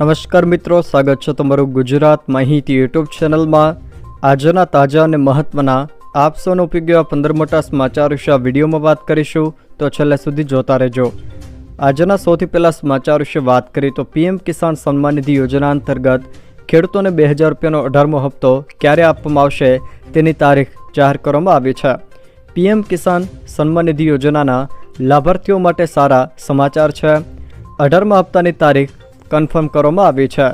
નમસ્કાર મિત્રો, સ્વાગત છે તમારું ગુજરાત માહિતી યુટ્યુબ ચેનલમાં. આજના તાજા અને મહત્વના આપસોનો ઉપયોગી એવા પંદર મોટા સમાચાર વિશે આ વિડીયોમાં વાત કરીશું, તો છેલ્લે સુધી જોતા રહેજો. આજના સૌથી પહેલાં સમાચાર વિશે વાત કરીએ, તો પીએમ કિસાન સન્માન નિધિ યોજના અંતર્ગત ખેડૂતોને બે હજાર રૂપિયાનો અઢારમો હપ્તો ક્યારે આપવામાં આવશે, તેની તારીખ જાહેર કરવામાં આવી છે. પીએમ કિસાન સન્માન નિધિ યોજનાના લાભાર્થીઓ માટે સારા સમાચાર છે. અઢારમા હપ્તાની તારીખ કન્ફર્મ કરવામાં આવી છે.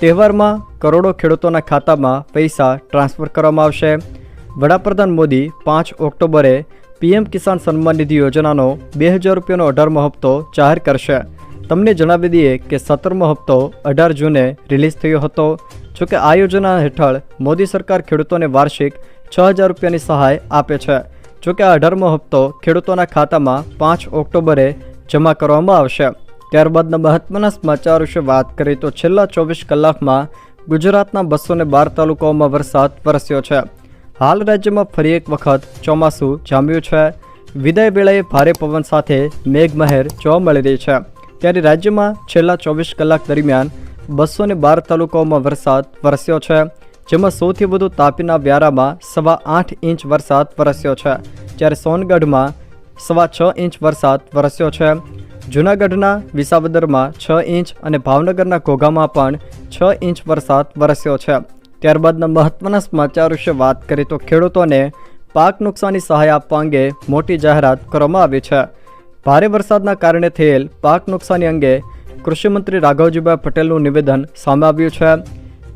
તહેવારમાં કરોડો ખેડૂતોના ખાતામાં પૈસા ટ્રાન્સફર કરવામાં આવશે. વડાપ્રધાન મોદી પાંચ ઓક્ટોબરે પીએમ કિસાન સન્માન નિધિ યોજનાનો બે હજાર રૂપિયાનો અઢારમો હપ્તો જાહેર કરશે. તમને જણાવી દઈએ કે સત્તરમો હપ્તો અઢાર જૂને રિલીઝ થયો હતો. જોકે આ યોજના હેઠળ મોદી સરકાર ખેડૂતોને વાર્ષિક છ હજાર રૂપિયાની સહાય આપે છે. જોકે આ અઢારમો હપ્તો ખેડૂતોના ખાતામાં પાંચ ઓક્ટોબરે જમા કરવામાં આવશે. ત્યારબાદના મહત્વના સમાચાર વિશે વાત કરીએ તો છેલ્લા ચોવીસ કલાકમાં ગુજરાતના બસો ને બાર તાલુકાઓમાં વરસાદ વરસ્યો છે. હાલ રાજ્યમાં ફરી એક વખત ચોમાસું જામ્યું છે. વિદાય વેળાએ ભારે પવન સાથે મેઘમહેર જોવા મળી રહી છે. ત્યારે રાજ્યમાં છેલ્લા ચોવીસ કલાક દરમિયાન બસો ને બાર તાલુકાઓમાં વરસાદ વરસ્યો છે. જેમાં સૌથી વધુ તાપીના વ્યારામાં સવા આઠ ઇંચ વરસાદ વરસ્યો છે. જ્યારે સોનગઢમાં સવા છ ઇંચ વરસાદ વરસ્યો છે. જૂનાગઢના વિસાવદરમાં છ ઇંચ અને ભાવનગરના ઘોઘામાં પણ છ ઇંચ વરસાદ વરસ્યો છે. ત્યારબાદના મહત્વના સમાચાર વિશે વાત કરીએ તો ખેડૂતોને પાક નુકસાની સહાય આપવા અંગે મોટી જાહેરાત કરવામાં આવી છે. ભારે વરસાદના કારણે થયેલ પાક નુકસાની અંગે કૃષિમંત્રી રાઘવજીભાઈ પટેલનું નિવેદન સામે આવ્યું છે.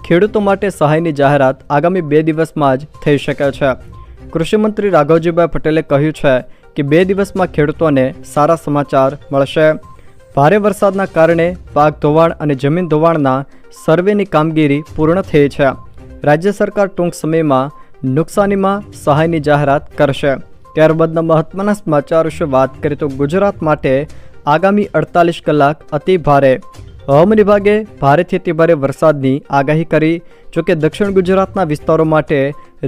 ખેડૂતો માટે સહાયની જાહેરાત આગામી બે દિવસમાં જ થઈ શકે છે. કૃષિમંત્રી રાઘવજીભાઈ પટેલે કહ્યું છે કે બે દિવસમાં ખેડૂતોને સારા સમાચાર મળશે. ભારે વરસાદના કારણે પાક ધોવાણ અને જમીન ધોવાણના સર્વેની કામગીરી પૂર્ણ થઈ છે. રાજ્ય સરકાર ટૂંક સમયમાં નુકસાનીમાં સહાયની જાહેરાત કરશે. ત્યારબાદના મહત્વના સમાચાર વિશે વાત કરીએ તો ગુજરાત માટે આગામી અડતાલીસ કલાક અતિ ભારે. હવામાન વિભાગે ભારેથી અતિ ભારે વરસાદની આગાહી કરી, જોકે દક્ષિણ ગુજરાતના વિસ્તારો માટે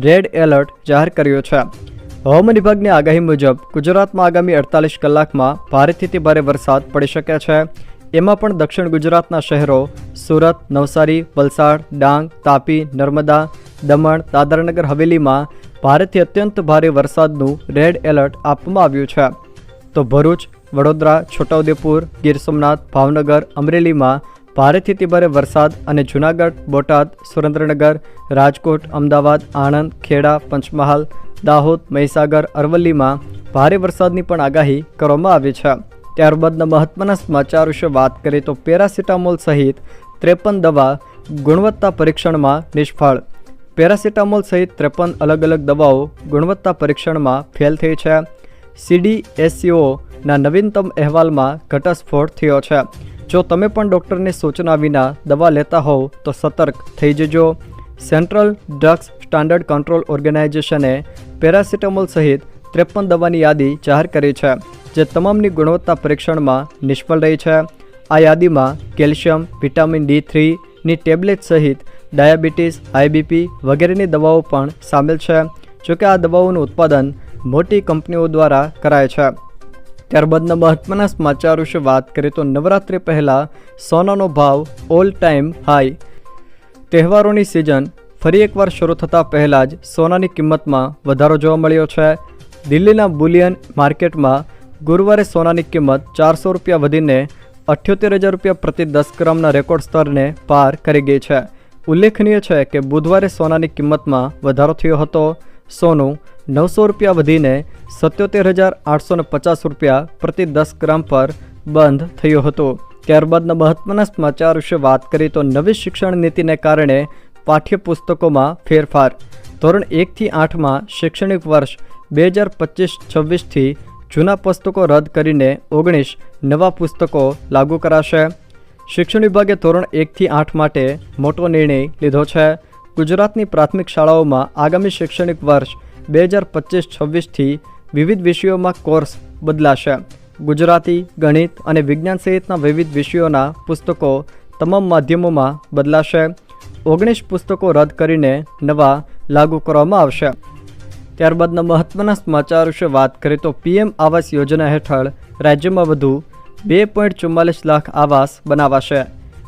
રેડ એલર્ટ જાહેર કર્યો છે. હવામાન વિભાગની આગાહી મુજબ, ગુજરાતમાં આગામી અડતાલીસ કલાકમાં ભારેથી ભારે વરસાદ પડી શકે છે. એમાં પણ દક્ષિણ ગુજરાતના શહેરો સુરત, નવસારી, વલસાડ, ડાંગ, તાપી, નર્મદા, દમણ, દાદરાનગર, હવેલીમાં ભારેથી અત્યંત ભારે વરસાદનું રેડ એલર્ટ આપવામાં આવ્યું છે. તો ભરૂચ, વડોદરા, છોટાઉદેપુર, ગીર સોમનાથ, ભાવનગર, અમરેલીમાં ભારેથી ભારે વરસાદ અને જૂનાગઢ, બોટાદ, સુરેન્દ્રનગર, રાજકોટ, અમદાવાદ, આણંદ, ખેડા, પંચમહાલ દાહોદ, મહીસાગર, અરવલ્લીમાં ભારે વરસાદની પણ આગાહી કરવામાં આવી છે. ત્યારબાદના મહત્વના સમાચાર વિશે વાત કરીએ તો પેરાસિટામોલ સહિત ત્રેપન દવા ગુણવત્તા પરીક્ષણમાં નિષ્ફળ. પેરાસિટામોલ સહિત ત્રેપન અલગ અલગ દવાઓ ગુણવત્તા પરીક્ષણમાં ફેલ થઈ છે. સીડીએસસીઓના નવીનતમ અહેવાલમાં ઘટસ્ફોટ થયો છે. જો તમે પણ ડૉક્ટરની સૂચના વિના દવા લેતા હોવ તો સતર્ક થઈ જજો. સેન્ટ્રલ ડ્રગ્સ સ્ટાન્ડર્ડ કંટ્રોલ ઓર્ગેનાઇઝેશને પેરાસિટામોલ સહિત ત્રેપન દવાની યાદી જાહેર કરી છે, જે તમામની ગુણવત્તા પરીક્ષણમાં નિષ્ફળ રહી છે. આ યાદીમાં કેલ્શિયમ, વિટામિન ડી થ્રીની ટેબ્લેટ સહિત ડાયાબિટીસ આઈબીપી વગેરેની દવાઓ પણ સામેલ છે જોકે આ દવાઓનું ઉત્પાદન મોટી કંપનીઓ દ્વારા કરાય છે. ત્યારબાદના મહત્વના સમાચાર વિશે વાત કરીએ તો નવરાત્રિ પહેલાં સોનાનો ભાવ ઓલ ટાઈમ હાઈ તહેવારોની સિઝન ફરી એકવાર શરૂ થતાં પહેલાં જ સોનાની કિંમતમાં વધારો જોવા મળ્યો છે. દિલ્હીના બુલિયન માર્કેટમાં ગુરુવારે સોનાની કિંમત ચારસો રૂપિયા વધીને અઠ્યોતેર હજાર રૂપિયા પ્રતિ દસ ગ્રામના રેકોર્ડ સ્તરને પાર કરી ગઈ છે. ઉલ્લેખનીય છે કે બુધવારે સોનાની કિંમતમાં વધારો થયો હતો. સોનું નવસો રૂપિયા વધીને સત્યોતેર હજાર આઠસો પચાસ રૂપિયા પ્રતિ દસ ગ્રામ પર બંધ થયું હતું. ત્યારબાદના મહત્વના સમાચાર વિશે વાત કરીએ તો નવી શિક્ષણ નીતિને કારણે પાઠ્યપુસ્તકોમાં ફેરફાર. ધોરણ એકથી આઠમાં શૈક્ષણિક વર્ષ બે હજાર પચીસ છવ્વીસથી જૂના પુસ્તકો રદ કરીને ઓગણીસ નવા પુસ્તકો લાગુ કરાશે. શિક્ષણ વિભાગે ધોરણ એકથી આઠ માટે મોટો નિર્ણય લીધો છે. ગુજરાતની પ્રાથમિક શાળાઓમાં આગામી શૈક્ષણિક વર્ષ બે હજાર પચીસ છવ્વીસથી વિવિધ વિષયોમાં કોર્સ બદલાશે. ગુજરાતી, ગણિત અને વિજ્ઞાન સહિતના વિવિધ વિષયોના પુસ્તકો તમામ માધ્યમોમાં બદલાશે. ઓગણીસ પુસ્તકો રદ કરીને નવા લાગુ કરવામાં આવશે. ત્યારબાદના મહત્વના સમાચાર વિશે વાત કરીએ તો પીએમ આવાસ યોજના હેઠળ રાજ્યમાં વધુ બે પોઈન્ટ ચુમ્માલીસ લાખ આવાસ બનાવાશે.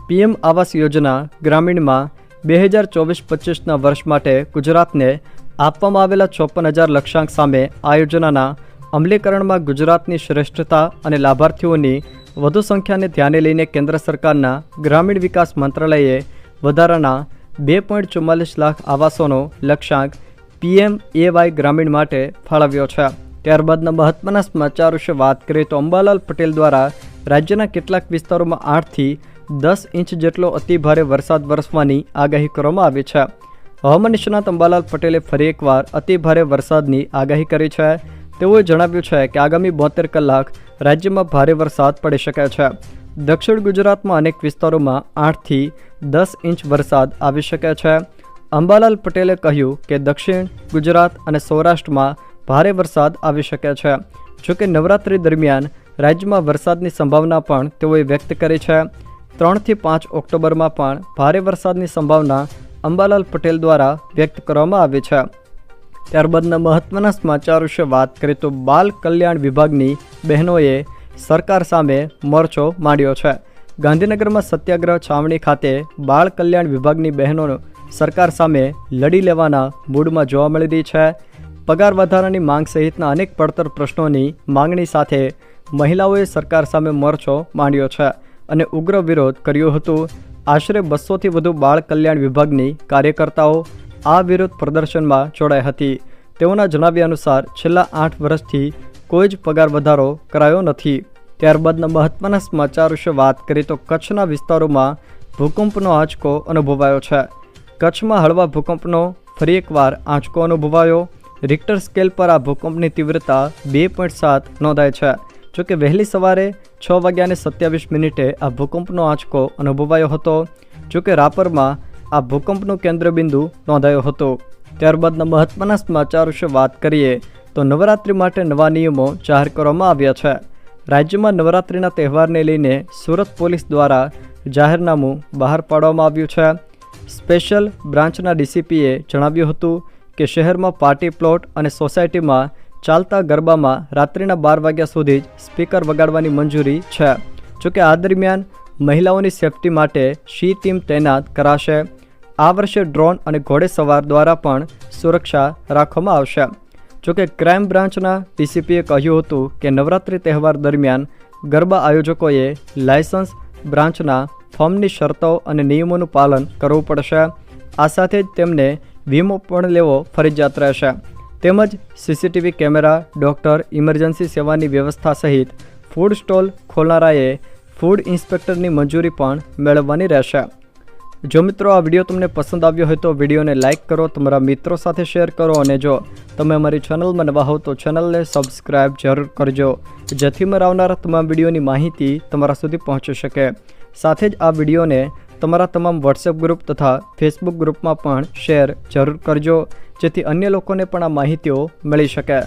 પીએમ આવાસ યોજના ગ્રામીણમાં બે હજાર ચોવીસ પચીસના વર્ષ માટે ગુજરાતને આપવામાં આવેલા ચોપન હજાર લક્ષ્યાંક સામે આ યોજનાના અમલીકરણમાં ગુજરાતની શ્રેષ્ઠતા અને લાભાર્થીઓની વધુ સંખ્યાને ધ્યાને લઈને કેન્દ્ર સરકારના ગ્રામીણ વિકાસ મંત્રાલયે વધારાના બે પોઈન્ટ ચુમ્માલીસ લાખ આવાસોનો લક્ષ્યાંક પીએમ એવાય ગ્રામીણ માટે ફાળવ્યો છે. ત્યારબાદના મહત્વના સમાચાર વિશે વાત કરીએ તો અંબાલાલ પટેલ દ્વારા રાજ્યના કેટલાક વિસ્તારોમાં આઠથી દસ ઇંચ જેટલો અતિભારે વરસાદ વરસવાની આગાહી કરવામાં આવી છે. હવામાન નિષ્ણાત અંબાલાલ પટેલે ફરી એકવાર અતિભારે વરસાદની આગાહી કરી છે. તેઓએ જણાવ્યું છે કે આગામી બોતેર કલાક રાજ્યમાં ભારે વરસાદ પડી શકે છે. દક્ષિણ ગુજરાતમાં અનેક વિસ્તારોમાં આઠથી દસ ઇંચ વરસાદ આવી શકે છે. અંબાલાલ પટેલે કહ્યું કે દક્ષિણ ગુજરાત અને સૌરાષ્ટ્રમાં ભારે વરસાદ આવી શકે છે. જોકે નવરાત્રી દરમિયાન રાજ્યમાં વરસાદની સંભાવના પણ તેઓએ વ્યક્ત કરી છે. ત્રણથી પાંચ ઓક્ટોબરમાં પણ ભારે વરસાદની સંભાવના અંબાલાલ પટેલ દ્વારા વ્યક્ત કરવામાં આવી છે. ત્યારબાદના મહત્વના સમાચાર વિશે વાત કરીએ તો બાલ કલ્યાણ વિભાગની બહેનોએ સરકાર સામે મોરચો માંડ્યો છે. ગાંધીનગરમાં સત્યાગ્રહ છાવણી ખાતે બાળ કલ્યાણ વિભાગની બહેનો સરકાર સામે લડી લેવાના મૂડમાં જોવા મળી રહી છે. પગાર વધારાની માંગ સહિતના અનેક પડતર પ્રશ્નોની માંગણી સાથે મહિલાઓએ સરકાર સામે મોરચો માંડ્યો છે અને ઉગ્ર વિરોધ કર્યો હતો. આશરે બસોથી વધુ બાળ કલ્યાણ વિભાગની કાર્યકર્તાઓ આ વિરોધ પ્રદર્શનમાં જોડાઈ હતી. તેઓના જણાવ્યા અનુસાર છેલ્લા આઠ વર્ષથી કોઈ જ પગાર વધારો કરાયો નથી. ત્યારબાદના મહત્વના સમાચાર વિશે વાત કરીએ તો કચ્છના વિસ્તારોમાં ભૂકંપનો આંચકો અનુભવાયો છે. કચ્છમાં હળવા ભૂકંપનો ફરી એકવાર આંચકો અનુભવાયો. રિક્ટર સ્કેલ પર આ ભૂકંપની તીવ્રતા બે પોઈન્ટ સાત નોંધાય છે. જોકે વહેલી સવારે છ વાગ્યાને સત્યાવીસ મિનિટે આ ભૂકંપનો આંચકો અનુભવાયો હતો. જોકે રાપરમાં આ ભૂકંપનું કેન્દ્રબિંદુ નોંધાયો હતો. ત્યારબાદના મહત્ત્વના સમાચાર વિશે વાત કરીએ તો નવરાત્રિ માટે નવા નિયમો જાહેર કરવામાં આવ્યા છે. રાજ્યમાં નવરાત્રિના તહેવારને લઈને સુરત પોલીસ દ્વારા જાહેરનામું બહાર પાડવામાં આવ્યું છે. સ્પેશિયલ બ્રાન્ચના ડીસીપીએ જણાવ્યું હતું કે શહેરમાં પાર્ટી પ્લોટ અને સોસાયટીમાં ચાલતા ગરબામાં રાત્રિના બાર વાગ્યા સુધી જ સ્પીકર વગાડવાની મંજૂરી છે. જોકે આ દરમિયાન મહિલાઓની સેફટી માટે શી ટીમ તૈનાત કરાશે. આ વર્ષે ડ્રોન અને ઘોડેસવાર દ્વારા પણ સુરક્ષા રાખવામાં આવશે. જોકે ક્રાઇમ બ્રાન્ચના ડીસીપીએ કહ્યું હતું કે નવરાત્રિ તહેવાર દરમિયાન ગરબા આયોજકોએ લાયસન્સ બ્રાન્ચના ફોર્મની શરતો અને નિયમોનું પાલન કરવું પડશે. આ સાથે જ તેમને વીમો પણ લેવો ફરજિયાત રહેશે. તેમજ સીસીટીવી કેમેરા, ડૉક્ટર, ઇમરજન્સી સેવાની વ્યવસ્થા સહિત ફૂડ સ્ટોલ ખોલનારાએ ફૂડ ઇન્સ્પેક્ટરની મંજૂરી પણ મેળવવાની રહેશે. જો મિત્રો આ વીડિયો તમને પસંદ આવ્યો હોય તો વિડીયોને લાઇક કરો, તમારા મિત્રો સાથે શેર કરો અને જો તમે અમારી ચેનલમાં નવા હો તો ચેનલને સબસ્ક્રાઇબ જરૂર કરજો, જેથી મારા આવનારા તમામ વિડીયોની માહિતી તમારા સુધી પહોંચી શકે. સાથે જ આ વિડીયોને તમારા તમામ વોટ્સએપ ગ્રુપ તથા ફેસબુક ગ્રુપમાં પણ શેર જરૂર કરજો, જેથી અન્ય લોકોને પણ આ માહિતીઓ મળી શકે.